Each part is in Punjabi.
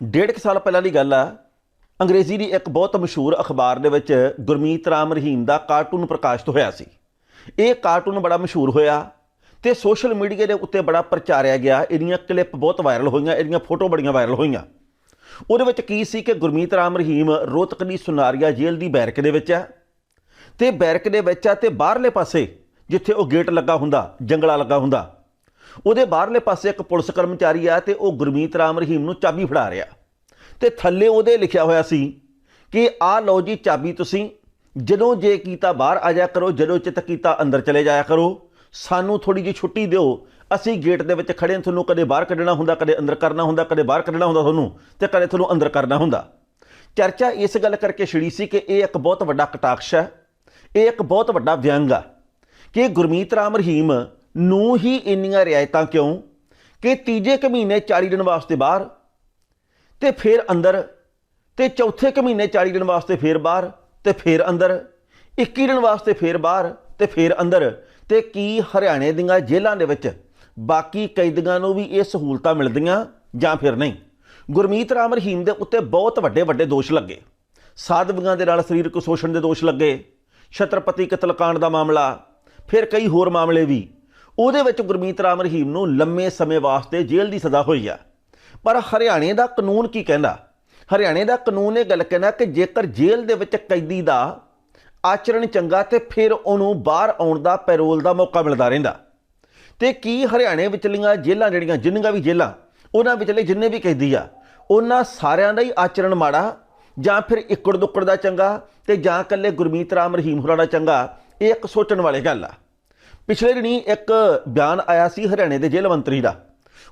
ਡੇਢ ਕੁ ਸਾਲ ਪਹਿਲਾਂ ਦੀ ਗੱਲ ਆ, ਅੰਗਰੇਜ਼ੀ ਦੀ ਇੱਕ ਬਹੁਤ ਮਸ਼ਹੂਰ ਅਖਬਾਰ ਦੇ ਵਿੱਚ ਗੁਰਮੀਤ ਰਾਮ ਰਹੀਮ ਦਾ ਕਾਰਟੂਨ ਪ੍ਰਕਾਸ਼ਿਤ ਹੋਇਆ ਸੀ। ਇਹ ਕਾਰਟੂਨ ਬੜਾ ਮਸ਼ਹੂਰ ਹੋਇਆ ਤੇ ਸੋਸ਼ਲ ਮੀਡੀਆ ਦੇ ਉੱਤੇ ਬੜਾ ਪ੍ਰਚਾਰਿਆ ਗਿਆ। ਇਹਦੀਆਂ ਕਲਿੱਪ ਬਹੁਤ ਵਾਇਰਲ ਹੋਈਆਂ, ਇਹਦੀਆਂ ਫੋਟੋ ਬੜੀਆਂ ਵਾਇਰਲ ਹੋਈਆਂ। ਉਹਦੇ ਵਿੱਚ ਕੀ ਸੀ ਕਿ ਗੁਰਮੀਤ ਰਾਮ ਰਹੀਮ ਰੋਹਤਕ ਦੀ ਸੁਨਾਰੀਆ ਜੇਲ੍ਹ ਦੀ ਬੈਰਕ ਦੇ ਵਿੱਚ ਆ ਤੇ ਬੈਰਕ ਦੇ ਵਿੱਚ ਆ ਤੇ ਬਾਹਰਲੇ ਪਾਸੇ ਜਿੱਥੇ ਉਹ ਗੇਟ ਲੱਗਾ ਹੁੰਦਾ, ਜੰਗਲਾ ਲੱਗਾ ਹੁੰਦਾ ਉਹਦੇ ਬਾਹਰਲੇ ਪਾਸੇ ਇੱਕ ਪੁਲਿਸ ਕਰਮਚਾਰੀ ਆ ਤੇ ਉਹ ਗੁਰਮੀਤ ਰਾਮ ਰਹੀਮ ਨੂੰ ਚਾਬੀ ਫੜਾ ਰਿਹਾ। ਤੇ ਥੱਲੇ ਉਹਦੇ ਲਿਖਿਆ ਹੋਇਆ ਸੀ ਕਿ ਆ ਲਓ ਜੀ ਚਾਬੀ ਤੁਸੀਂ, ਜਦੋਂ ਜੇ ਕੀਤਾ ਬਾਹਰ ਆ ਜਾਇਆ ਕਰੋ, ਜਦੋਂ ਚਿੱਤ ਕੀਤਾ ਅੰਦਰ ਚਲੇ ਜਾਇਆ ਕਰੋ, ਸਾਨੂੰ ਥੋੜੀ ਜਿਹੀ ਛੁੱਟੀ ਦਿਓ। ਅਸੀਂ ਗੇਟ ਦੇ ਵਿੱਚ ਖੜੇ ਹਾਂ, ਤੁਹਾਨੂੰ ਕਦੇ ਬਾਹਰ ਕੱਢਣਾ ਹੁੰਦਾ, ਕਦੇ ਅੰਦਰ ਕਰਨਾ ਹੁੰਦਾ, ਕਦੇ ਬਾਹਰ ਕੱਢਣਾ ਹੁੰਦਾ ਤੁਹਾਨੂੰ, ਤੇ ਕਦੇ ਤੁਹਾਨੂੰ ਅੰਦਰ ਕਰਨਾ ਹੁੰਦਾ। ਚਰਚਾ ਇਸ ਗੱਲ ਕਰਕੇ ਛਿੜੀ ਸੀ ਕਿ ਇਹ ਇੱਕ ਬਹੁਤ ਵੱਡਾ ਕਟਾਕਸ਼ ਹੈ, ਇਹ ਇੱਕ ਬਹੁਤ ਵੱਡਾ ਵਿਅੰਗ ਆ ਕਿ ਗੁਰਮੀਤ ਰਾਮ ਰਹੀਮ ਨੂੰ ਹੀ ਇੰਨੀਆਂ ਰਿਆਇਤਾਂ ਕਿਉਂ? ਕਿ ਤੀਜੇ ਕੁ ਮਹੀਨੇ 40 ਦਿਨ ਵਾਸਤੇ ਬਾਹਰ ਤੇ ਫਿਰ ਅੰਦਰ, ਤੇ ਚੌਥੇ ਕੁ ਮਹੀਨੇ 40 ਦਿਨ ਵਾਸਤੇ ਫਿਰ ਬਾਹਰ ਤੇ ਫਿਰ ਅੰਦਰ 21 ਦਿਨ ਵਾਸਤੇ ਫਿਰ ਬਾਹਰ ਤੇ ਫਿਰ ਅੰਦਰ, ਤੇ ਕੀ ਹਰਿਆਣੇ ਦੀਆਂ ਜੇਲ੍ਹਾਂ ਦੇ ਵਿੱਚ ਬਾਕੀ ਕੈਦੀਆਂ ਨੂੰ ਵੀ ਇਹ ਸਹੂਲਤਾਂ ਮਿਲਦੀਆਂ ਜਾਂ ਫਿਰ ਨਹੀਂ? ਗੁਰਮੀਤ ਰਾਮ ਰਹੀਮ ਦੇ ਉੱਤੇ ਬਹੁਤ ਵੱਡੇ ਵੱਡੇ ਦੋਸ਼ ਲੱਗੇ। ਸਾਧਵੀਆਂ ਦੇ ਨਾਲ ਸਰੀਰਕ ਸ਼ੋਸ਼ਣ ਦੇ ਦੋਸ਼ ਲੱਗੇ। ਛਤਰਪਤੀ ਕਤਲकांड ਦਾ ਮਾਮਲਾ, ਫਿਰ ਕਈ ਹੋਰ ਮਾਮਲੇ ਵੀ। ਉਹਦੇ ਵਿੱਚ ਗੁਰਮੀਤ ਰਾਮ ਰਹੀਮ ਨੂੰ ਲੰਮੇ ਸਮੇਂ ਵਾਸਤੇ ਜੇਲ੍ਹ ਦੀ ਸਜ਼ਾ ਹੋਈ ਆ। ਪਰ ਹਰਿਆਣੇ ਦਾ ਕਾਨੂੰਨ ਕੀ ਕਹਿੰਦਾ? ਹਰਿਆਣੇ ਦਾ ਕਾਨੂੰਨ ਇਹ ਗੱਲ ਕਹਿੰਦਾ ਕਿ ਜੇਕਰ ਜੇਲ੍ਹ ਦੇ ਵਿੱਚ ਕੈਦੀ ਦਾ ਆਚਰਣ ਚੰਗਾ ਤੇ ਫਿਰ ਉਹਨੂੰ ਬਾਹਰ ਆਉਣ ਦਾ ਪੈਰੋਲ ਦਾ ਮੌਕਾ ਮਿਲਦਾ ਰਹਿੰਦਾ। ਤੇ ਕੀ ਹਰਿਆਣੇ ਵਿਚਲੀਆਂ ਜੇਲ੍ਹਾਂ ਜਿਹੜੀਆਂ, ਜਿੰਨੀਆਂ ਵੀ ਜੇਲ੍ਹਾਂ, ਉਹਨਾਂ ਵਿਚਲੇ ਜਿੰਨੇ ਵੀ ਕੈਦੀ ਆ, ਉਹਨਾਂ ਸਾਰਿਆਂ ਦਾ ਹੀ ਆਚਰਣ ਮਾੜਾ ਜਾਂ ਫਿਰ ਇੱਕੜ ਦੁੱਕੜ ਦਾ ਚੰਗਾ ਤੇ ਜਾਂ ਇਕੱਲੇ ਗੁਰਮੀਤ ਰਾਮ ਰਹੀਮ ਹੋਰਾਂ ਦਾ ਚੰਗਾ, ਇਹ ਇੱਕ ਸੋਚਣ ਵਾਲੀ ਗੱਲ ਆ। ਪਿਛਲੇ ਦਿਨੀ ਇੱਕ ਬਿਆਨ ਆਇਆ ਸੀ ਹਰਿਆਣੇ ਦੇ ਜੇਲ੍ਹ ਮੰਤਰੀ ਦਾ।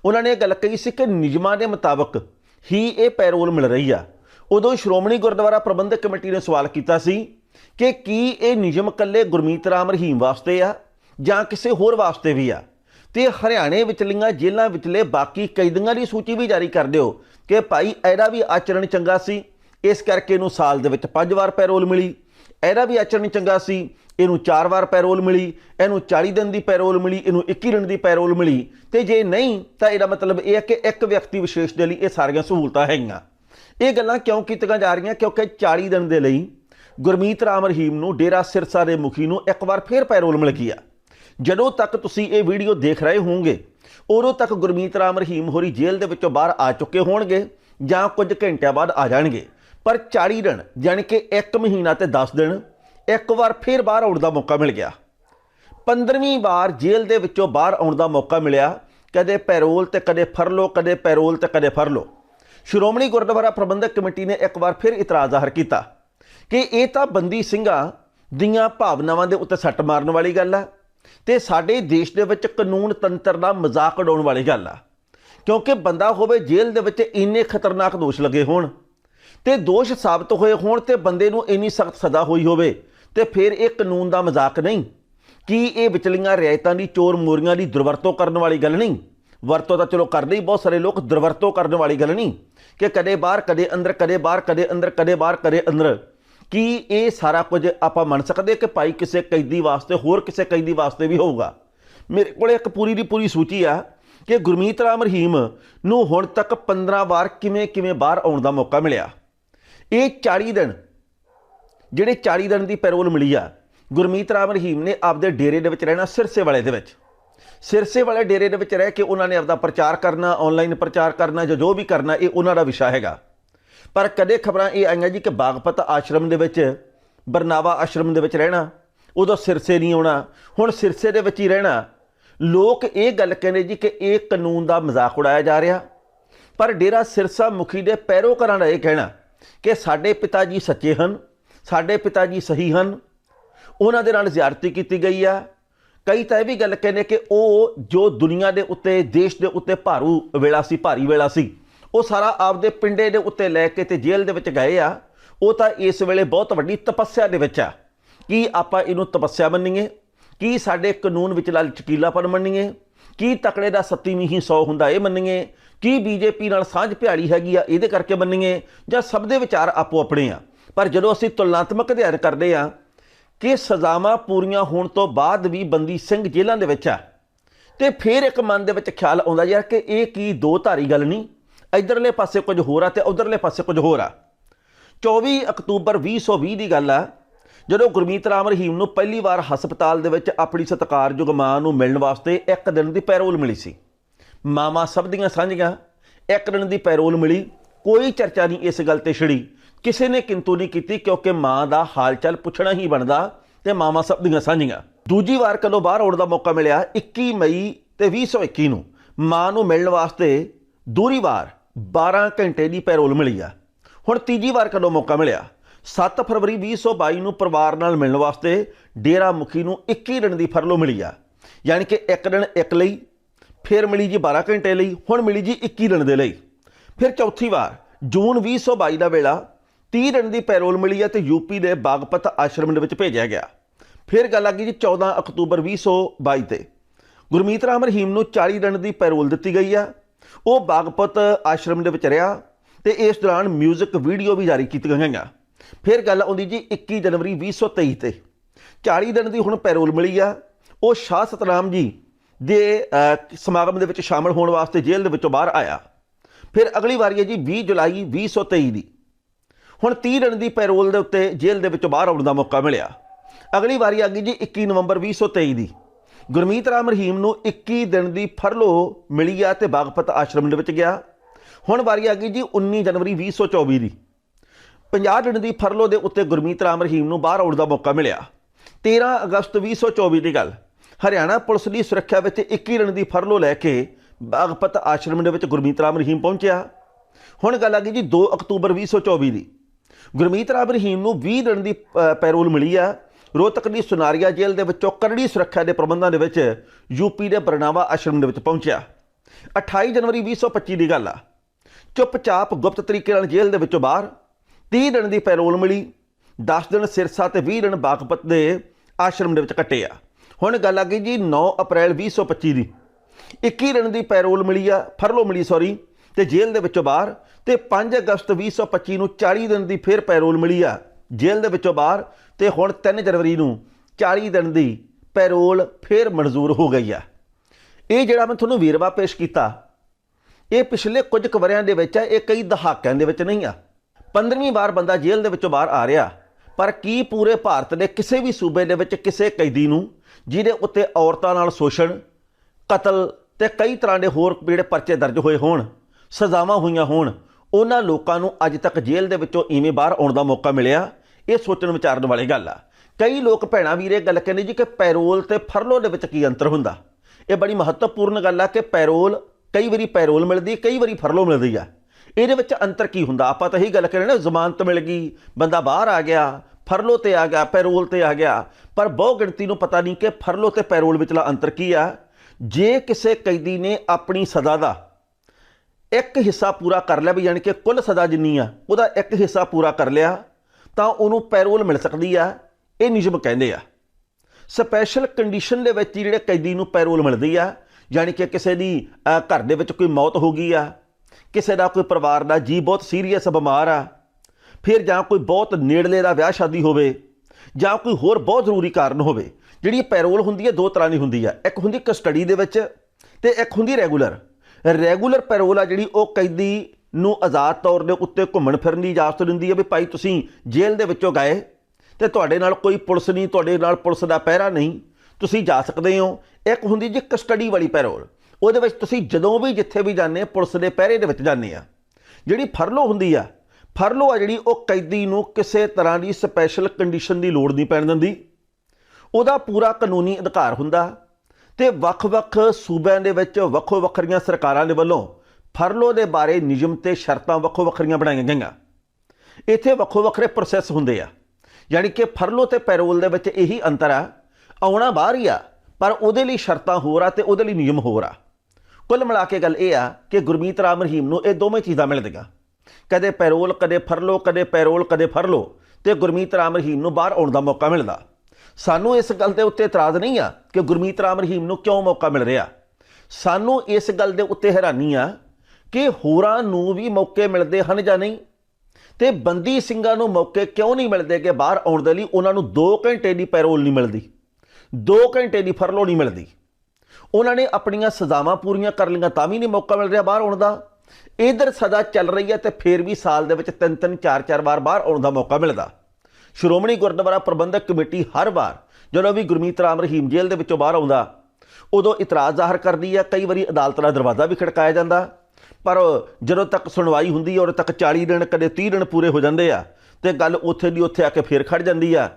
ਉਹਨਾਂ ਨੇ ਇਹ ਗੱਲ ਕਹੀ ਸੀ ਕਿ ਨਿਯਮਾਂ ਦੇ ਮੁਤਾਬਕ ਹੀ ਇਹ ਪੈਰੋਲ ਮਿਲ ਰਹੀ ਆ। ਉਦੋਂ ਸ਼੍ਰੋਮਣੀ ਗੁਰਦੁਆਰਾ ਪ੍ਰਬੰਧਕ ਕਮੇਟੀ ਨੇ ਸਵਾਲ ਕੀਤਾ ਸੀ ਕਿ ਕੀ ਇਹ ਨਿਯਮ ਇਕੱਲੇ ਗੁਰਮੀਤ ਰਾਮ ਰਹੀਮ ਵਾਸਤੇ ਆ ਜਾਂ ਕਿਸੇ ਹੋਰ ਵਾਸਤੇ ਵੀ ਆ? ਤੇ ਹਰਿਆਣੇ ਵਿਚਲੀਆਂ ਜੇਲ੍ਹਾਂ ਵਿਚਲੇ ਬਾਕੀ ਕੈਦੀਆਂ ਦੀ ਸੂਚੀ ਵੀ ਜਾਰੀ ਕਰ ਦਿਓ ਕਿ ਭਾਈ ਇਹਦਾ ਵੀ ਆਚਰਣ ਚੰਗਾ ਸੀ। ਇਸ ਕਰਕੇ ਇਹਨੂੰ ਸਾਲ ਦੇ ਵਿੱਚ ਪੰਜ ਵਾਰ ਪੈਰੋਲ ਮਿਲੀ। ਇਹਦਾ ਵੀ ਆਚਰਣ ਚੰਗਾ ਸੀ। ਇਹਨੂੰ 4 ਵਾਰ ਪੈਰੋਲ ਮਿਲੀ, ਇਹਨੂੰ 40 ਦਿਨ ਦੀ ਪੈਰੋਲ ਮਿਲੀ, ਇਹਨੂੰ 21 ਦਿਨ ਦੀ ਪੈਰੋਲ ਮਿਲੀ। ਤੇ ਜੇ ਨਹੀਂ, ਤਾਂ ਇਹਦਾ ਮਤਲਬ ਇਹ ਹੈ ਕਿ ਇੱਕ ਵਿਅਕਤੀ ਵਿਸ਼ੇਸ਼ ਦੇ ਲਈ ਇਹ ਸਾਰੀਆਂ ਸਹੂਲਤਾਂ ਹੈਗੀਆਂ। ਇਹ ਗੱਲਾਂ ਕਿਉਂ ਕੀਤੀਆਂ ਜਾ ਰਹੀਆਂ? ਕਿਉਂਕਿ 40 ਦਿਨ ਦੇ ਲਈ ਗੁਰਮੀਤ ਰਾਮ ਰਹੀਮ ਨੂੰ ਡੇਰਾ ਸਿਰਸਾ ਦੇ ਮੁਖੀ ਨੂੰ ਇੱਕ ਵਾਰ ਫੇਰ ਪੈਰੋਲ ਮਿਲ ਗਈ ਆ ਜਦੋਂ ਤੱਕ ਤੁਸੀਂ ਇਹ ਵੀਡੀਓ ਦੇਖ ਰਹੇ ਹੋਵੋਗੇ, ਉਦੋਂ ਤੱਕ ਗੁਰਮੀਤ ਰਾਮ ਰਹੀਮ ਹੋਰੀ ਜੇਲ੍ਹ ਦੇ ਵਿੱਚੋਂ ਬਾਹਰ ਆ ਚੁੱਕੇ ਹੋਣਗੇ ਜਾਂ ਕੁਝ ਘੰਟਿਆਂ ਬਾਅਦ ਆ ਜਾਣਗੇ। ਪਰ 40 ਦਿਨ ਯਾਨੀ ਕਿ 1 ਮਹੀਨਾ ਤੇ 10 ਦਿਨ, ਇੱਕ ਵਾਰ ਫੇਰ ਬਾਹਰ ਆਉਣ ਦਾ ਮੌਕਾ ਮਿਲ ਗਿਆ। 15ਵੀਂ ਵਾਰ ਜੇਲ੍ਹ ਦੇ ਵਿੱਚੋਂ ਬਾਹਰ ਆਉਣ ਦਾ ਮੌਕਾ ਮਿਲਿਆ। ਕਦੇ ਪੈਰੋਲ ਤੇ ਕਦੇ ਫਰਲੋ, ਕਦੇ ਪੈਰੋਲ ਤੇ ਕਦੇ ਫਰਲੋ। ਸ਼੍ਰੋਮਣੀ ਗੁਰਦੁਆਰਾ ਪ੍ਰਬੰਧਕ ਕਮੇਟੀ ਨੇ ਇੱਕ ਵਾਰ ਫਿਰ ਇਤਰਾਜ਼ ਜ਼ਾਹਰ ਕੀਤਾ ਕਿ ਇਹ ਤਾਂ ਬੰਦੀ ਸਿੰਘਾਂ ਦੀਆਂ ਭਾਵਨਾਵਾਂ ਦੇ ਉੱਤੇ ਸੱਟ ਮਾਰਨ ਵਾਲੀ ਗੱਲ ਆ ਤੇ ਸਾਡੇ ਦੇਸ਼ ਦੇ ਵਿੱਚ ਕਾਨੂੰਨ ਤੰਤਰ ਦਾ ਮਜ਼ਾਕ ਉਡਾਉਣ ਵਾਲੀ ਗੱਲ ਆ। ਕਿਉਂਕਿ ਬੰਦਾ ਹੋਵੇ ਜੇਲ੍ਹ ਦੇ ਵਿੱਚ ਇੰਨੇ ਖਤਰਨਾਕ ਦੋਸ਼ ਲੱਗੇ ਹੋਣ ਤੇ ਦੋਸ਼ ਸਾਬਤ ਹੋਏ ਹੋਣ ਤੇ ਬੰਦੇ ਨੂੰ ਇੰਨੀ ਸਖਤ ਸਜ਼ਾ ਹੋਈ ਹੋਵੇ ਤੇ ਫਿਰ ਇਹ ਕਾਨੂੰਨ ਦਾ ਮਜ਼ਾਕ ਨਹੀਂ। ਕੀ ਇਹ ਵਿਚਲੀਆਂ ਰਿਆਇਤਾਂ ਦੀ ਚੋਰ ਮੋਰੀਆਂ ਦੀ ਦੁਰਵਰਤੋਂ ਕਰਨ ਵਾਲੀ ਗੱਲ ਨਹੀਂ? ਵਰਤੋਂ ਤਾਂ ਚਲੋ ਕਰਦੇ ਹੀ ਬਹੁਤ ਸਾਰੇ ਲੋਕ ਦੁਰਵਰਤੋਂ ਕਰਨ ਵਾਲੀ ਗੱਲ ਨਹੀਂ। ਕਿ ਕਦੇ ਬਾਹਰ, ਕਦੇ ਅੰਦਰ, ਕਦੇ ਬਾਹਰ, ਕਦੇ ਅੰਦਰ, ਕਦੇ ਬਾਹਰ, ਕਦੇ ਅੰਦਰ। ਕੀ ਇਹ ਸਾਰਾ ਕੁਝ ਆਪਾਂ ਮੰਨ ਸਕਦੇ ਕਿ ਭਾਈ ਕਿਸੇ ਕੈਦੀ ਵਾਸਤੇ, ਹੋਰ ਕਿਸੇ ਕੈਦੀ ਵਾਸਤੇ ਵੀ ਹੋਊਗਾ? ਮੇਰੇ ਕੋਲ ਇੱਕ ਪੂਰੀ ਦੀ ਪੂਰੀ ਸੂਚੀ ਆ ਕਿ ਗੁਰਮੀਤ ਰਾਮ ਰਹੀਮ ਨੂੰ ਹੁਣ ਤੱਕ 15 ਵਾਰ ਕਿਵੇਂ ਕਿਵੇਂ ਬਾਹਰ ਆਉਣ ਦਾ ਮੌਕਾ ਮਿਲਿਆ। ਇਹ 40 ਦਿਨ, ਜਿਹੜੇ 40 ਦਿਨ ਦੀ ਪੈਰੋਲ ਮਿਲੀ ਆ, ਗੁਰਮੀਤ ਰਾਮ ਰਹੀਮ ਨੇ ਆਪਦੇ ਡੇਰੇ ਦੇ ਵਿੱਚ ਰਹਿਣਾ ਸਿਰਸੇ ਵਾਲੇ ਦੇ ਵਿੱਚ। ਸਿਰਸੇ ਵਾਲੇ ਡੇਰੇ ਦੇ ਵਿੱਚ ਰਹਿ ਕੇ ਉਹਨਾਂ ਨੇ ਆਪਦਾ ਪ੍ਰਚਾਰ ਕਰਨਾ ਆਨਲਾਈਨ ਪ੍ਰਚਾਰ ਕਰਨਾ ਜਾਂ ਜੋ ਵੀ ਕਰਨਾ, ਇਹ ਉਹਨਾਂ ਦਾ ਵਿਸ਼ਾ ਹੈਗਾ। ਪਰ ਕਦੇ ਖਬਰਾਂ ਇਹ ਆਈਆਂ ਜੀ ਕਿ ਬਾਗਪਤ ਆਸ਼ਰਮ ਦੇ ਵਿੱਚ, ਬਰਨਾਵਾ ਆਸ਼ਰਮ ਦੇ ਵਿੱਚ ਰਹਿਣਾ, ਉਦੋਂ ਸਿਰਸੇ ਨਹੀਂ ਆਉਣਾ, ਹੁਣ ਸਿਰਸੇ ਦੇ ਵਿੱਚ ਹੀ ਰਹਿਣਾ। ਲੋਕ ਇਹ ਗੱਲ ਕਹਿੰਦੇ ਜੀ ਕਿ ਇਹ ਕਾਨੂੰਨ ਦਾ ਮਜ਼ਾਕ ਉਡਾਇਆ ਜਾ ਰਿਹਾ। ਪਰ ਡੇਰਾ ਸਿਰਸਾ ਮੁਖੀ ਦੇ ਪੈਰੋਕਾਰਾਂ ਦਾ ਇਹ ਕਹਿਣਾ ਕਿ ਸਾਡੇ ਪਿਤਾ ਜੀ ਸੱਚੇ ਹਨ, ਸਾਡੇ ਪਿਤਾ ਜੀ ਸਹੀ ਹਨ, ਉਹਨਾਂ ਦੇ ਨਾਲ ਜ਼ਿਆਰਤੀ ਕੀਤੀ ਗਈ ਆ। ਕਈ ਤਾਂ ਇਹ ਵੀ ਗੱਲ ਕਹਿੰਦੇ ਕਿ ਉਹ ਜੋ ਦੁਨੀਆ ਦੇ ਉੱਤੇ, ਦੇਸ਼ ਦੇ ਉੱਤੇ ਭਾਰੂ ਵੇਲਾ ਸੀ, ਭਾਰੀ ਵੇਲਾ ਸੀ, ਉਹ ਸਾਰਾ ਆਪਦੇ ਪਿੰਡੇ ਦੇ ਉੱਤੇ ਲੈ ਕੇ ਤੇ ਜੇਲ੍ਹ ਦੇ ਵਿੱਚ ਗਏ ਆ। ਉਹ ਤਾਂ ਇਸ ਵੇਲੇ ਬਹੁਤ ਵੱਡੀ ਤਪੱਸਿਆ ਦੇ ਵਿੱਚ ਆ। ਕੀ ਆਪਾਂ ਇਹਨੂੰ ਤਪੱਸਿਆ ਮੰਨੀਏ? ਕੀ ਸਾਡੇ ਕਾਨੂੰਨ ਵਿੱਚ ਲਚਕੀਲਾਪਨ ਮੰਨੀਏ? ਕੀ ਤਕੜੇ ਦਾ ਸੱਤੀਵੀਂ ਹੀ 100 ਹੁੰਦਾ ਇਹ ਮੰਨੀਏ? ਕੀ ਬੀਜੇਪੀ ਨਾਲ ਸਾਂਝ ਭਿਆੜੀ ਹੈਗੀ ਆ, ਇਹਦੇ ਕਰਕੇ ਮੰਨੀਏ ਜਾਂ ਸਭ ਦੇ ਵਿਚਾਰ ਆਪੋ ਆਪਣੇ ਆ? ਪਰ ਜਦੋਂ ਅਸੀਂ ਤੁਲਨਾਤਮਕ ਅਧਿਐਨ ਕਰਦੇ ਆ, ਕਿ ਸਜ਼ਾਵਾਂ ਪੂਰੀਆਂ ਹੋਣ ਤੋਂ ਬਾਅਦ ਵੀ ਬੰਦੀ ਸਿੰਘ ਜੇਲ੍ਹਾਂ ਦੇ ਵਿੱਚ ਆ, ਤੇ ਫਿਰ ਇੱਕ ਮਨ ਦੇ ਵਿੱਚ ਖਿਆਲ ਆਉਂਦਾ ਯਾਰ ਕਿ ਇਹ ਕੀ ਦੋ ਧਾਰੀ ਗੱਲ ਨਹੀਂ? ਇਧਰਲੇ ਪਾਸੇ ਕੁਝ ਹੋਰ ਆ ਤੇ ਉਧਰਲੇ ਪਾਸੇ ਕੁਝ ਹੋਰ ਆ। 24 ਅਕਤੂਬਰ 2020 ਦੀ ਗੱਲ ਆ, ਜਦੋਂ ਗੁਰਮੀਤ ਰਾਮ ਰਹੀਮ ਨੂੰ ਪਹਿਲੀ ਵਾਰ ਹਸਪਤਾਲ ਦੇ ਵਿੱਚ ਆਪਣੀ ਸਤਿਕਾਰਯੋਗ ਮਾਂ ਨੂੰ ਮਿਲਣ ਵਾਸਤੇ ਇੱਕ ਦਿਨ ਦੀ ਪੈਰੋਲ ਮਿਲੀ ਸੀ। ਮਾਮਾ ਸਭ ਦੀਆਂ ਸਾਂਝੀਆਂ। ਇੱਕ ਦਿਨ ਦੀ ਪੈਰੋਲ ਮਿਲੀ, ਕੋਈ ਚਰਚਾ ਨਹੀਂ ਇਸ ਗੱਲ ਤੇ ਛਿੜੀ। ਕਿਸੇ ਨੇ ਕਿੰਤੂ ਨਹੀਂ ਕੀਤੀ ਕਿਉਂਕਿ ਮਾਂ ਦਾ ਹਾਲਚਾਲ ਪੁੱਛਣਾ ਹੀ ਬਣਦਾ ਤੇ ਮਾਮਾ ਸਭ ਦੀਆਂ ਸਾਂਝੀਆਂ। ਦੂਜੀ ਵਾਰ ਕਦੋਂ ਬਾਹਰ ਆਉਣ ਦਾ ਮੌਕਾ ਮਿਲਿਆ 21 ਮਈ ਤੇ 2021 ਨੂੰ। ਮਾਂ ਨੂੰ ਮਿਲਣ ਵਾਸਤੇ ਦੂਰੀ ਵਾਰ 12 ਘੰਟੇ ਦੀ ਪੈਰੋਲ ਮਿਲੀ ਆ। ਹੁਣ ਤੀਜੀ ਵਾਰ ਕਦੋਂ ਮੌਕਾ ਮਿਲਿਆ? 7 ਫਰਵਰੀ 2022 ਨੂੰ ਪਰਿਵਾਰ ਨਾਲ ਮਿਲਣ ਵਾਸਤੇ ਡੇਰਾ ਮੁਖੀ ਨੂੰ 21 ਦਿਨ ਦੀ ਫਰਲੋ ਮਿਲੀ ਆ। ਯਾਨੀ ਕਿ ਇੱਕ ਦਿਨ ਇੱਕ ਲਈ ਫਿਰ ਮਿਲੀ ਜੀ 12 ਘੰਟੇ ਲਈ, ਹੁਣ ਮਿਲੀ ਜੀ 21 ਦਿਨ ਦੇ ਲਈ। ਫਿਰ ਚੌਥੀ ਵਾਰ, ਜੂਨ 2022 ਦਾ ਵੇਲਾ 30 ਦਿਨ ਦੀ ਪੈਰੋਲ ਮਿਲੀ ਹੈ ਤੇ ਯੂਪੀ ਦੇ ਬਾਗਪਤ ਆਸ਼ਰਮ ਦੇ ਵਿੱਚ ਭੇਜਿਆ ਗਿਆ। ਫਿਰ ਗੱਲ ਆ ਗਈ ਜੀ 14 ਅਕਤੂਬਰ 2022 ਤੇ। ਗੁਰਮੀਤ ਰਾਮ ਰਹੀਮ ਨੂੰ 40 ਦਿਨ ਦੀ ਪੈਰੋਲ ਦਿੱਤੀ ਗਈ ਆ। ਉਹ ਬਾਗਪਤ ਆਸ਼ਰਮ ਦੇ ਵਿੱਚ ਰਿਹਾ ਤੇ ਇਸ ਦੌਰਾਨ 뮤직 ਵੀਡੀਓ ਵੀ ਜਾਰੀ ਕੀਤੀਆਂ ਗਈਆਂ। ਫਿਰ ਗੱਲ ਆਉਂਦੀ ਜੀ 21 ਜਨਵਰੀ 2023 ਤੇ। 40 ਦਿਨ ਦੀ ਹੁਣ ਪੈਰੋਲ ਮਿਲੀ ਆ। ਉਹ ਸ਼ਾਹ ਸਤਨਾਮ ਜੀ ਦੇ ਸਮਾਗਮ ਦੇ ਵਿੱਚ ਸ਼ਾਮਲ ਹੋਣ ਵਾਸਤੇ ਜੇਲ੍ਹ ਦੇ ਵਿੱਚੋਂ ਬਾਹਰ ਆਇਆ। ਫਿਰ ਅਗਲੀ ਵਾਰੀ ਹੈ ਜੀ 20 ਜੁਲਾਈ 2023 ਦੀ। ਹੁਣ 30 ਦਿਨ ਦੀ ਪੈਰੋਲ ਦੇ ਉੱਤੇ ਜੇਲ੍ਹ ਦੇ ਵਿੱਚੋਂ ਬਾਹਰ ਆਉਣ ਦਾ ਮੌਕਾ ਮਿਲਿਆ। ਅਗਲੀ ਵਾਰੀ ਆ ਗਈ ਜੀ 21 ਨਵੰਬਰ 2023 ਦੀ। ਗੁਰਮੀਤ ਰਾਮ ਰਹੀਮ ਨੂੰ 21 ਦਿਨ ਦੀ ਫਰਲੋ ਮਿਲੀ ਆ ਤੇ ਬਾਗਪਤ ਆਸ਼ਰਮ ਦੇ ਵਿੱਚ ਗਿਆ। ਹੁਣ ਵਾਰੀ ਆ ਗਈ ਜੀ 19 ਜਨਵਰੀ 2024 ਦੀ। 50 ਦਿਨ ਦੀ ਫਰਲੋ ਦੇ ਉੱਤੇ ਗੁਰਮੀਤ ਰਾਮ ਰਹੀਮ ਨੂੰ ਬਾਹਰ ਆਉਣ ਦਾ ਮੌਕਾ ਮਿਲਿਆ। 13 ਅਗਸਤ 2024 ਦੀ ਗੱਲ। ਹਰਿਆਣਾ ਪੁਲਿਸ ਦੀ ਸੁਰੱਖਿਆ ਵਿੱਚ 21 ਦਿਨ ਦੀ ਫਰਲੋ ਲੈ ਕੇ ਬਾਗਪਤ ਆਸ਼ਰਮ ਦੇ ਵਿੱਚ ਗੁਰਮੀਤ ਰਾਮ ਰਹੀਮ ਪਹੁੰਚਿਆ। ਹੁਣ ਗੱਲ ਆ ਗਈ ਜੀ 2 ਅਕਤੂਬਰ 2024 ਦੀ। ਗੁਰਮੀਤ ਰਾਮ ਰਹੀਮ ਨੂੰ 20 ਦਿਨ ਦੀ ਪੈਰੋਲ ਮਿਲੀ ਆ। ਰੋਹਤਕ ਦੀ ਸੁਨਾਰੀਆ ਜੇਲ੍ਹ ਦੇ ਵਿੱਚੋਂ ਕਰੜੀ ਸੁਰੱਖਿਆ ਦੇ ਪ੍ਰਬੰਧਾਂ ਦੇ ਵਿੱਚ ਯੂਪੀ ਦੇ ਬਰਨਾਵਾ ਆਸ਼ਰਮ ਦੇ ਵਿੱਚ ਪਹੁੰਚਿਆ। 28 ਜਨਵਰੀ 2025 ਦੀ ਗੱਲ ਆ। ਚੁੱਪਚਾਪ ਗੁਪਤ ਤਰੀਕੇ ਨਾਲ ਜੇਲ੍ਹ ਦੇ ਵਿੱਚੋਂ ਬਾਹਰ 30 ਦਿਨ ਦੀ ਪੈਰੋਲ ਮਿਲੀ। 10 ਦਿਨ ਸਿਰਸਾ ਤੇ 20 ਦਿਨ ਬਾਗਪਤ ਦੇ ਆਸ਼ਰਮ ਦੇ ਵਿੱਚ ਕੱਟੇ ਆ। ਹੁਣ ਗੱਲ ਆ ਗਈ ਜੀ 9 ਅਪ੍ਰੈਲ 2025 ਦੀ। 21 ਦਿਨ ਦੀ ਪੈਰੋਲ ਮਿਲੀ ਆ, ਫਰਲੋ ਮਿਲੀ ਸੌਰੀ ਤੇ ਜੇਲ੍ਹ ਦੇ ਵਿੱਚੋਂ ਬਾਹਰ, ਤੇ 5 ਅਗਸਤ 2025 ਨੂੰ 40 ਦਿਨ ਦੀ ਫਿਰ ਪੈਰੋਲ ਮਿਲੀ ਆ, ਜੇਲ੍ਹ ਦੇ ਵਿੱਚੋਂ ਬਾਹਰ, ਤੇ ਹੁਣ 3 ਜਨਵਰੀ ਨੂੰ 40 ਦਿਨ ਦੀ ਪੈਰੋਲ ਫਿਰ ਮਨਜ਼ੂਰ ਹੋ ਗਈ ਆ। ਇਹ ਜਿਹੜਾ ਮੈਂ ਤੁਹਾਨੂੰ ਵੀਰਵਾ ਪੇਸ਼ ਕੀਤਾ, ਇਹ ਪਿਛਲੇ ਕੁਝ ਕੁ ਵਰਿਆਂ ਦੇ ਵਿੱਚ ਆ, ਇਹ ਕਈ ਦਹਾਕਿਆਂ ਦੇ ਵਿੱਚ ਨਹੀਂ ਆ। 15ਵੀਂ ਵਾਰ ਬੰਦਾ ਜੇਲ੍ਹ ਦੇ ਵਿੱਚੋਂ ਬਾਹਰ ਆ ਰਿਹਾ ਪਰ ਕੀ ਪੂਰੇ ਭਾਰਤ ਦੇ ਕਿਸੇ ਵੀ ਸੂਬੇ ਦੇ ਵਿੱਚ ਕਿਸੇ ਕੈਦੀ ਨੂੰ, ਜਿਹਦੇ ਉੱਤੇ ਔਰਤਾਂ ਨਾਲ ਸ਼ੋਸ਼ਣ, ਕਤਲ ਤੇ ਕਈ ਤਰ੍ਹਾਂ ਦੇ ਹੋਰ ਜਿਹੜੇ ਪਰਚੇ ਦਰਜ ਹੋਏ ਹੋਣ, ਸਜ਼ਾਵਾਂ ਹੋਈਆਂ ਹੋਣ, ਉਹਨਾਂ ਲੋਕਾਂ ਨੂੰ ਅੱਜ ਤੱਕ ਜੇਲ੍ਹ ਦੇ ਵਿੱਚੋਂ ਇਵੇਂ ਬਾਹਰ ਆਉਣ ਦਾ ਮੌਕਾ ਮਿਲਿਆ, ਇਹ ਸੋਚਣ ਵਿਚਾਰਨ ਵਾਲੀ ਗੱਲ ਆ। ਕਈ ਲੋਕ ਭੈਣਾ ਵੀਰੇ ਗੱਲ ਕਹਿੰਦੇ ਜੀ ਕਿ ਪੈਰੋਲ ਤੇ ਫਰਲੋ ਦੇ ਵਿੱਚ ਕੀ ਅੰਤਰ ਹੁੰਦਾ? ਇਹ ਬੜੀ ਮਹੱਤਵਪੂਰਨ ਗੱਲ ਆ ਕਿ ਪੈਰੋਲ, ਕਈ ਵਾਰੀ ਪੈਰੋਲ ਮਿਲਦੀ, ਕਈ ਵਾਰੀ ਫਰਲੋ ਮਿਲਦੀ ਆ। ਇਹਦੇ ਵਿੱਚ ਅੰਤਰ ਕੀ ਹੁੰਦਾ? ਆਪਾਂ ਤਾਂ ਇਹੀ ਗੱਲ ਕਰੇ ਨਾ, ਜ਼ਮਾਨਤ ਮਿਲ ਗਈ, ਬੰਦਾ ਬਾਹਰ ਆ ਗਿਆ, ਫਰਲੋ ਤੇ ਆ ਗਿਆ, ਪੈਰੋਲ ਤੇ ਆ ਗਿਆ। ਪਰ ਬਹੁ ਗਿਣਤੀ ਨੂੰ ਪਤਾ ਨਹੀਂ ਕਿ ਫਰਲੋ ਤੇ ਪੈਰੋਲ ਵਿਚਲਾ ਅੰਤਰ ਕੀ ਆ। ਜੇ ਕਿਸੇ ਕੈਦੀ ਨੇ ਆਪਣੀ ਸਜ਼ਾ ਦਾ ਇੱਕ ਹਿੱਸਾ ਪੂਰਾ ਕਰ ਲਿਆ ਵੀ ਯਾਨੀ ਕਿ ਕੁੱਲ ਸਜ਼ਾ ਜਿੰਨੀ ਆ, ਉਹਦਾ ਇੱਕ ਹਿੱਸਾ ਪੂਰਾ ਕਰ ਲਿਆ, ਤਾਂ ਉਹਨੂੰ ਪੈਰੋਲ ਮਿਲ ਸਕਦੀ ਆ, ਇਹ ਨਿਯਮ ਕਹਿੰਦੇ ਆ। ਸਪੈਸ਼ਲ ਕੰਡੀਸ਼ਨ ਦੇ ਵਿੱਚ ਹੀ ਜਿਹੜੇ ਕੈਦੀ ਨੂੰ ਪੈਰੋਲ ਮਿਲਦੀ ਆ, ਯਾਨੀ ਕਿ ਕਿਸੇ ਦੀ ਘਰ ਦੇ ਵਿੱਚ ਕੋਈ ਮੌਤ ਹੋ ਗਈ ਆ ਕਿਸੇ ਦਾ ਕੋਈ ਪਰਿਵਾਰ ਦਾ ਜੀ ਬਹੁਤ ਸੀਰੀਅਸ ਬਿਮਾਰ ਆ, ਫਿਰ ਜਾਂ ਕੋਈ ਬਹੁਤ ਨੇੜਲੇ ਦਾ ਵਿਆਹ ਸ਼ਾਦੀ ਹੋਵੇ, ਜਾਂ ਕੋਈ ਹੋਰ ਬਹੁਤ ਜ਼ਰੂਰੀ ਕਾਰਨ ਹੋਵੇ ਜਿਹੜੀ ਪੈਰੋਲ ਹੁੰਦੀ ਹੈ ਦੋ ਤਰ੍ਹਾਂ ਦੀ ਹੁੰਦੀ ਹੈ ਇੱਕ ਹੁੰਦੀ ਕਸਟਡੀ ਦੇ ਵਿੱਚ ਤੇ ਇੱਕ ਹੁੰਦੀ ਰੈਗੂਲਰ ਰੈਗੂਲਰ ਪੈਰੋਲ ਆ ਜਿਹੜੀ ਉਹ ਕੈਦੀ ਨੂੰ ਆਜ਼ਾਦ ਤੌਰ ਦੇ ਉੱਤੇ ਘੁੰਮਣ ਫਿਰਨ ਦੀ ਇਜਾਜ਼ਤ ਦਿੰਦੀ ਹੈ ਵੀ ਭਾਈ ਤੁਸੀਂ ਜੇਲ੍ਹ ਦੇ ਵਿੱਚੋਂ ਗਏ ਤੇ ਤੁਹਾਡੇ ਨਾਲ ਕੋਈ ਪੁਲਿਸ ਨਹੀਂ, ਤੁਹਾਡੇ ਨਾਲ ਪੁਲਿਸ ਦਾ ਪਹਿਰਾ ਨਹੀਂ, ਤੁਸੀਂ ਜਾ ਸਕਦੇ ਹੋ। ਇੱਕ ਹੁੰਦੀ ਜੀ ਕਸਟਡੀ ਵਾਲੀ ਪੈਰੋਲ ਉਹਦੇ ਵਿੱਚ ਤੁਸੀਂ ਜਦੋਂ ਵੀ ਜਿੱਥੇ ਵੀ ਜਾਂਦੇ ਆ, ਪੁਲਿਸ ਦੇ ਪਹਿਰੇ ਦੇ ਵਿੱਚ ਜਾਂਦੇ ਆ। ਜਿਹੜੀ ਫਰਲੋ ਹੁੰਦੀ ਆ, ਫਰਲੋ ਆ ਜਿਹੜੀ ਉਹ ਕੈਦੀ ਨੂੰ ਕਿਸੇ ਤਰ੍ਹਾਂ ਦੀ ਸਪੈਸ਼ਲ ਕੰਡੀਸ਼ਨ ਦੀ ਲੋੜ ਨਹੀਂ ਪੈਣ ਦਿੰਦੀ। ਉਹਦਾ ਪੂਰਾ ਕਾਨੂੰਨੀ ਅਧਿਕਾਰ ਹੁੰਦਾ ਤੇ ਵੱਖ-ਵੱਖ ਸੂਬਿਆਂ ਦੇ ਵਿੱਚ ਵੱਖੋ ਵੱਖਰੀਆਂ ਸਰਕਾਰਾਂ ਦੇ ਵੱਲੋਂ ਫਰਲੋ ਦੇ ਬਾਰੇ ਨਿਯਮ ਤੇ ਸ਼ਰਤਾਂ ਵੱਖੋ ਵੱਖਰੀਆਂ ਬਣਾਈਆਂ ਗਈਆਂ। ਇੱਥੇ ਵੱਖੋ ਵੱਖਰੇ ਪ੍ਰੋਸੈਸ ਹੁੰਦੇ ਆ। ਯਾਨੀ ਕਿ ਫਰਲੋ ਤੇ ਪੈਰੋਲ ਦੇ ਵਿੱਚ ਇਹੀ ਅੰਤਰ ਆ, ਆਉਣਾ ਬਾਹਰ ਹੀ ਆ, ਪਰ ਉਹਦੇ ਲਈ ਸ਼ਰਤਾਂ ਹੋਰ ਆ ਤੇ ਉਹਦੇ ਲਈ ਨਿਯਮ ਹੋਰ ਆ। ਕੁੱਲ ਮਿਲਾ ਕੇ ਗੱਲ ਇਹ ਆ ਕਿ ਗੁਰਮੀਤ ਰਾਮ ਰਹੀਮ ਨੂੰ ਇਹ ਦੋਵੇਂ ਚੀਜ਼ਾਂ ਮਿਲਦੀਆਂ ਕਦੇ ਪੈਰੋਲ, ਕਦੇ ਫਰਲੋ, ਕਦੇ ਪੈਰੋਲ, ਕਦੇ ਫਰਲੋ, ਤੇ ਗੁਰਮੀਤ ਰਾਮ ਰਹੀਮ ਨੂੰ ਬਾਹਰ ਆਉਣ ਦਾ ਮੌਕਾ ਮਿਲਦਾ। ਸਾਨੂੰ ਇਸ ਗੱਲ ਦੇ ਉੱਤੇ ਇਤਰਾਜ਼ ਨਹੀਂ ਆ ਕਿ ਗੁਰਮੀਤ ਰਾਮ ਰਹੀਮ ਨੂੰ ਕਿਉਂ ਮੌਕਾ ਮਿਲ ਰਿਹਾ। ਸਾਨੂੰ ਇਸ ਗੱਲ ਦੇ ਉੱਤੇ ਹੈਰਾਨੀ ਆ ਕਿ ਹੋਰਾਂ ਨੂੰ ਵੀ ਮੌਕੇ ਮਿਲਦੇ ਹਨ ਜਾਂ ਨਹੀਂ, ਤੇ ਬੰਦੀ ਸਿੰਘਾਂ ਨੂੰ ਮੌਕੇ ਕਿਉਂ ਨਹੀਂ ਮਿਲਦੇ ਕਿ ਬਾਹਰ ਆਉਣ ਦੇ ਲਈ ਉਹਨਾਂ ਨੂੰ 2 ਘੰਟੇ ਦੀ ਪੈਰੋਲ ਨਹੀਂ ਮਿਲਦੀ 2 ਘੰਟੇ ਦੀ ਫਰਲੋ ਨਹੀਂ ਮਿਲਦੀ। ਉਹਨਾਂ ਨੇ ਆਪਣੀਆਂ ਸਜ਼ਾਵਾਂ ਪੂਰੀਆਂ ਕਰ ਲਈਆਂ, ਤਾਂ ਵੀ ਨਹੀਂ ਮੌਕਾ ਮਿਲ ਰਿਹਾ ਬਾਹਰ ਆਉਣ ਦਾ। ਇਧਰ ਸਦਾ ਚੱਲ ਰਹੀ ਹੈ ਤੇ ਫਿਰ ਵੀ ਸਾਲ ਦੇ ਵਿੱਚ ਤਿੰਨ ਤਿੰਨ, ਚਾਰ ਚਾਰ ਵਾਰ ਬਾਹਰ ਆਉਣ ਦਾ ਮੌਕਾ ਮਿਲਦਾ। ਸ਼੍ਰੋਮਣੀ ਗੁਰਦੁਆਰਾ ਪ੍ਰਬੰਧਕ ਕਮੇਟੀ ਹਰ ਵਾਰ ਜਦੋਂ ਵੀ ਗੁਰਮੀਤ ਰਾਮ ਰਹੀਮ ਜੇਲ੍ਹ ਦੇ ਵਿੱਚੋਂ ਬਾਹਰ ਆਉਂਦਾ, ਉਦੋਂ ਇਤਰਾਜ਼ ਜ਼ਾਹਰ ਕਰਦੀ ਹੈ, ਕਈ ਵਾਰੀ ਅਦਾਲਤ ਦਾ ਦਰਵਾਜ਼ਾ ਵੀ ਖੜਕਾਇਆ ਜਾਂਦਾ। ਪਰ ਜਦੋਂ ਤੱਕ ਸੁਣਵਾਈ ਹੁੰਦੀ ਹੈ, ਉਦੋਂ ਤੱਕ 40 ਦਿਨ, ਕਦੇ 30 ਦਿਨ ਪੂਰੇ ਹੋ ਜਾਂਦੇ ਆ ਤੇ ਗੱਲ ਉੱਥੇ ਦੀ ਉੱਥੇ ਆ ਕੇ ਫੇਰ ਖੜ ਜਾਂਦੀ ਆ।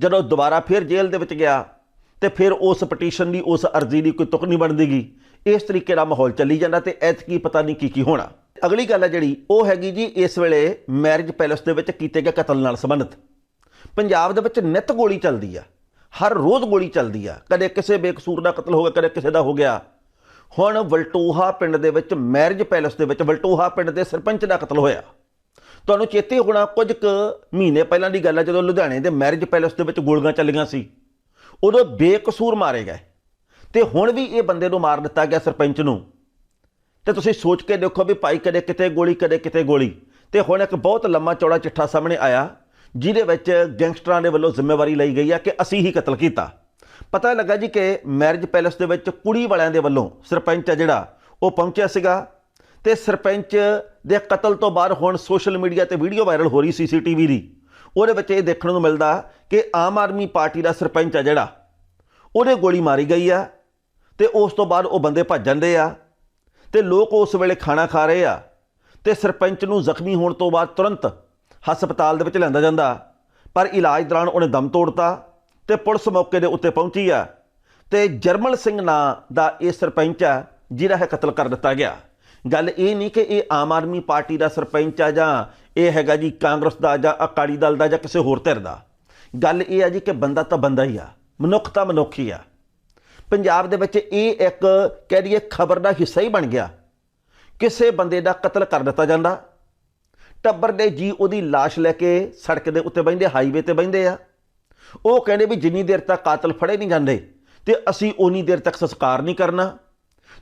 ਜਦੋਂ ਦੁਬਾਰਾ ਫੇਰ ਜੇਲ੍ਹ ਦੇ ਵਿੱਚ ਗਿਆ ਤੇ ਫਿਰ ਉਸ ਪਟੀਸ਼ਨ ਦੀ, ਉਸ ਅਰਜ਼ੀ ਦੀ ਕੋਈ ਤੁਕ ਨਹੀਂ ਬਣਦੀਗੀ ਇਸ ਤਰੀਕੇ ਦਾ ਮਾਹੌਲ ਚੱਲੀ ਜਾਂਦਾ ਤੇ ਐਤਕੀ ਪਤਾ ਨਹੀਂ ਕੀ ਕੀ ਹੋਣਾ। ਅਗਲੀ ਗੱਲ ਹੈ ਜਿਹੜੀ, ਉਹ ਹੈਗੀ ਜੀ, ਇਸ ਵੇਲੇ ਮੈਰਿਜ ਪੈਲੇਸ ਦੇ ਵਿੱਚ ਕੀਤੇ ਗਏ ਕਤਲ ਨਾਲ ਸੰਬੰਧਿਤ। ਪੰਜਾਬ ਦੇ ਵਿੱਚ ਨਿਤ ਗੋਲੀ ਚੱਲਦੀ ਆ। ਹਰ ਰੋਜ਼ ਗੋਲੀ ਚੱਲਦੀ ਆ। ਕਦੇ ਕਿਸੇ ਬੇਕਸੂਰ ਦਾ ਕਤਲ ਹੋ ਗਿਆ, ਕਦੇ ਕਿਸੇ ਦਾ ਹੋ ਗਿਆ। ਹੁਣ ਵਲਟੋਹਾ ਪਿੰਡ ਦੇ ਵਿੱਚ ਮੈਰਿਜ ਪੈਲੇਸ ਦੇ ਵਿੱਚ ਵਲਟੋਹਾ ਪਿੰਡ ਦੇ ਸਰਪੰਚ ਦਾ ਕਤਲ ਹੋਇਆ। ਤੁਹਾਨੂੰ ਚੇਤੇ ਹੋਣਾ, ਕੁਝ ਕੁ ਮਹੀਨੇ ਪਹਿਲਾਂ ਦੀ ਗੱਲ ਹੈ ਜਦੋਂ ਲੁਧਿਆਣੇ ਦੇ ਮੈਰਿਜ ਪੈਲੇਸ ਦੇ ਵਿੱਚ ਗੋਲੀਆਂ ਚੱਲੀਆਂ ਸੀ। ਉਦੋਂ ਬੇਕਸੂਰ ਮਾਰੇ ਗਏ। ਤੇ ਹੁਣ ਵੀ ਇਹ ਬੰਦੇ ਨੂੰ ਮਾਰ ਦਿੱਤਾ ਗਿਆ ਸਰਪੰਚ ਨੂੰ। ਤੇ ਤੁਸੀਂ ਸੋਚ ਕੇ ਦੇਖੋ ਵੀ ਭਾਈ ਕਦੇ ਕਿਤੇ ਗੋਲੀ, ਕਦੇ ਕਿਤੇ ਗੋਲੀ। ਤੇ ਹੁਣ ਇੱਕ ਬਹੁਤ ਲੰਮਾ ਚੌੜਾ ਚਿੱਠਾ ਸਾਹਮਣੇ ਆਇਆ, ਜਿਹਦੇ ਵਿੱਚ ਗੈਂਗਸਟਰਾਂ ਦੇ ਵੱਲੋਂ ਜ਼ਿੰਮੇਵਾਰੀ ਲਈ ਗਈ ਆ ਕਿ ਅਸੀਂ ਹੀ ਕਤਲ ਕੀਤਾ। ਪਤਾ ਲੱਗਾ ਜੀ ਕਿ ਮੈਰਿਜ ਪੈਲੇਸ ਦੇ ਵਿੱਚ ਕੁੜੀ ਵਾਲਿਆਂ ਦੇ ਵੱਲੋਂ ਸਰਪੰਚ ਹੈ ਜਿਹੜਾ, ਉਹ ਪਹੁੰਚਿਆ ਸੀਗਾ। ਤੇ ਸਰਪੰਚ ਦੇ ਕਤਲ ਤੋਂ ਬਾਅਦ ਹੁਣ ਸੋਸ਼ਲ ਮੀਡੀਆ ਤੇ ਵੀਡੀਓ ਵਾਇਰਲ ਹੋ ਰਹੀ ਸੀਸੀਟੀਵੀ ਦੀ। ਉਹਦੇ ਵਿੱਚ ਇਹ ਦੇਖਣ ਨੂੰ ਮਿਲਦਾ ਕਿ ਆਮ ਆਦਮੀ ਪਾਰਟੀ ਦਾ ਸਰਪੰਚ ਆ ਜਿਹੜਾ, ਉਹਦੇ ਗੋਲੀ ਮਾਰੀ ਗਈ ਆ ਤੇ ਉਸ ਤੋਂ ਬਾਅਦ ਉਹ ਬੰਦੇ ਭੱਜ ਜਾਂਦੇ ਆ ਤੇ ਲੋਕ ਉਸ ਵੇਲੇ ਖਾਣਾ ਖਾ ਰਹੇ ਆ ਤੇ ਸਰਪੰਚ ਨੂੰ ਜ਼ਖਮੀ ਹੋਣ ਤੋਂ ਬਾਅਦ ਤੁਰੰਤ ਹਸਪਤਾਲ ਦੇ ਵਿੱਚ ਲਿਆਂਦਾ ਜਾਂਦਾ। ਪਰ ਇਲਾਜ ਦੌਰਾਨ ਉਹਨੇ ਦਮ ਤੋੜਤਾ ਤੇ ਪੁਲਿਸ ਮੌਕੇ ਦੇ ਉੱਤੇ ਪਹੁੰਚੀ ਆ ਤੇ ਜਰਮਲ ਸਿੰਘ ਨਾਂ ਦਾ ਇਹ ਸਰਪੰਚ ਆ, ਜਿਹਦਾ ਹੈ ਕਤਲ ਕਰ ਦਿੱਤਾ ਗਿਆ। ਗੱਲ ਇਹ ਨਹੀਂ ਕਿ ਇਹ ਆਮ ਆਦਮੀ ਪਾਰਟੀ ਦਾ ਸਰਪੰਚ ਆ ਜਾਂ ਇਹ ਹੈਗਾ ਜੀ ਕਾਂਗਰਸ ਦਾ ਜਾਂ ਅਕਾਲੀ ਦਲ ਦਾ ਜਾਂ ਕਿਸੇ ਹੋਰ ਧਿਰ ਦਾ। ਗੱਲ ਇਹ ਆ ਜੀ ਕਿ ਬੰਦਾ ਤਾਂ ਬੰਦਾ ਹੀ ਆ, ਮਨੁੱਖ ਤਾਂ ਮਨੁੱਖ ਹੀ ਆ। ਪੰਜਾਬ ਦੇ ਵਿੱਚ ਇਹ ਇੱਕ ਕਹਿ ਦਈਏ ਖਬਰ ਦਾ ਹਿੱਸਾ ਹੀ ਬਣ ਗਿਆ। ਕਿਸੇ ਬੰਦੇ ਦਾ ਕਤਲ ਕਰ ਦਿੱਤਾ ਜਾਂਦਾ। ਟੱਬਰ ਦੇ ਜੀ ਉਹਦੀ লাশ ਲੈ ਕੇ ਸੜਕ ਦੇ ਉੱਤੇ ਬੈੰਦੇ ਹਾਈਵੇ ਤੇ ਬੈੰਦੇ ਆ। ਉਹ ਕਹਿੰਦੇ ਵੀ ਜਿੰਨੀ ਦੇਰ ਤੱਕ ਕਾਤਲ ਫੜੇ ਨਹੀਂ ਜਾਂਦੇ ਤੇ ਅਸੀਂ ਉਨੀ ਦੇਰ ਤੱਕ ਸੰਸਕਾਰ ਨਹੀਂ ਕਰਨਾ।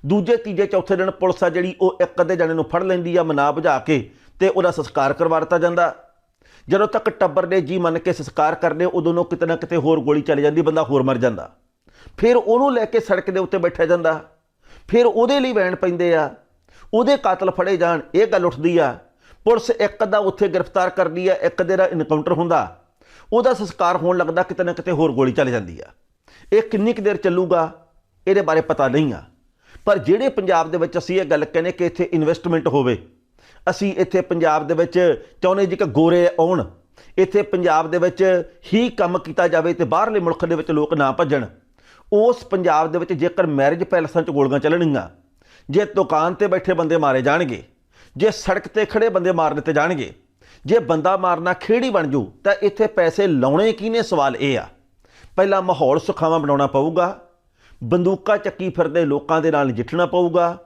ਦੂਜੇ, ਤੀਜੇ, ਚੌਥੇ ਦਿਨ ਪੁਲਿਸ ਆ ਜਿਹੜੀ, ਉਹ ਇੱਕ ਅੱਧੇ ਜਣੇ ਨੂੰ ਫੜ ਲੈਂਦੀ ਆ, ਮਨਾ ਬੁਝਾ ਕੇ ਤੇ ਉਹਦਾ ਸੰਸਕਾਰ ਕਰਵਾ ਦਿੱਤਾ ਜਾਂਦਾ। ਜਦੋਂ ਤੱਕ ਟੱਬਰ ਦੇ ਜੀ ਮੰਨ ਕੇ ਸੰਸਕਾਰ ਕਰਦੇ, ਉਦੋਂ ਨੂੰ ਕਿਤੇ ਨਾ ਕਿਤੇ ਹੋਰ ਗੋਲੀ ਚੱਲ ਜਾਂਦੀ, ਬੰਦਾ ਹੋਰ ਮਰ ਜਾਂਦਾ। ਫਿਰ ਉਹਨੂੰ ਲੈ ਕੇ ਸੜਕ ਦੇ ਉੱਤੇ ਬੈਠਿਆ ਜਾਂਦਾ। ਫਿਰ ਉਹਦੇ ਲਈ ਵੈਣ ਪੈਂਦੇ ਆ। ਉਹਦੇ ਕਾਤਲ ਫੜੇ ਜਾਣ, ਇਹ ਗੱਲ ਉੱਠਦੀ ਆ। ਪੁਲਿਸ ਇੱਕ ਦਾ ਉੱਥੇ ਗ੍ਰਿਫਤਾਰ ਕਰਦੀ ਆ, ਇੱਕ ਦੇ ਦਾ ਇਨਕਾਊਂਟਰ ਹੁੰਦਾ। ਉਹਦਾ ਸੰਸਕਾਰ ਹੋਣ ਲੱਗਦਾ, ਕਿਤੇ ਨਾ ਕਿਤੇ ਹੋਰ ਗੋਲੀ ਚੱਲ ਜਾਂਦੀ ਆ। ਇਹ ਕਿੰਨੀ ਕੁ ਦੇਰ ਚੱਲੂਗਾ, ਇਹਦੇ ਬਾਰੇ ਪਤਾ ਨਹੀਂ ਆ। ਪਰ ਜਿਹੜੇ ਪੰਜਾਬ ਦੇ ਵਿੱਚ ਅਸੀਂ ਇਹ ਗੱਲ ਕਹਿੰਦੇ ਕਿ ਇੱਥੇ ਇਨਵੈਸਟਮੈਂਟ ਹੋਵੇ, ਅਸੀਂ ਇੱਥੇ ਪੰਜਾਬ ਦੇ ਵਿੱਚ ਚਾਹੁੰਦੇ ਜੀ ਕਿ ਗੋਰੇ ਆਉਣ, ਇੱਥੇ ਪੰਜਾਬ ਦੇ ਵਿੱਚ ਹੀ ਕੰਮ ਕੀਤਾ ਜਾਵੇ ਤੇ ਬਾਹਰਲੇ ਮੁਲਕ ਦੇ ਵਿੱਚ ਲੋਕ ਨਾ ਭੱਜਣ, ਉਸ ਪੰਜਾਬ ਦੇ ਵਿੱਚ ਜੇਕਰ ਮੈਰਿਜ ਪੈਲਸਾਂ 'ਚ ਗੋਲੀਆਂ ਚੱਲਣਗੀਆਂ, ਜੇ ਦੁਕਾਨ ਤੇ ਬੈਠੇ ਬੰਦੇ ਮਾਰੇ ਜਾਣਗੇ, ਜੇ ਸੜਕ ਤੇ ਖੜੇ ਬੰਦੇ ਮਾਰ ਦਿੱਤੇ ਜਾਣਗੇ, ਜੇ ਬੰਦਾ ਮਾਰਨਾ ਖੇੜੀ ਬਣ ਜੂ, ਤਾਂ ਇੱਥੇ ਪੈਸੇ ਲਾਉਣੇ ਕਿਹਨੇ? ਸਵਾਲ ਇਹ ਆ। ਪਹਿਲਾਂ ਮਾਹੌਲ ਸੁਖਾਵਾਂ ਬਣਾਉਣਾ ਪਊਗਾ ਬੰਦੂਕਾਂ ਚੱਕੀ ਫਿਰਦੇ ਲੋਕਾਂ ਦੇ ਨਾਲ ਨਜਿੱਠਣਾ ਪਊਗਾ।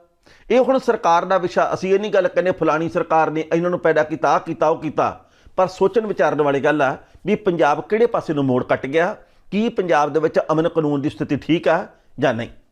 ਇਹ ਹੁਣ ਸਰਕਾਰ ਦਾ ਵਿਸ਼ਾ, ਅਸੀਂ ਇਹ ਨਹੀਂ ਗੱਲ ਕਹਿੰਦੇ ਫਲਾਣੀ ਸਰਕਾਰ ਨੇ ਇਹਨਾਂ ਨੂੰ ਪੈਦਾ ਕੀਤਾ, ਆਹ ਕੀਤਾ, ਉਹ ਕੀਤਾ। ਪਰ ਸੋਚਣ ਵਿਚਾਰਨ ਵਾਲੀ ਗੱਲ ਆ ਵੀ ਪੰਜਾਬ ਕਿਹੜੇ ਪਾਸੇ ਨੂੰ ਮੋੜ ਕੱਟ ਗਿਆ, ਕੀ ਪੰਜਾਬ ਦੇ ਵਿੱਚ ਅਮਨ ਕਾਨੂੰਨ ਦੀ ਸਥਿਤੀ ਠੀਕ ਆ ਜਾਂ ਨਹੀਂ।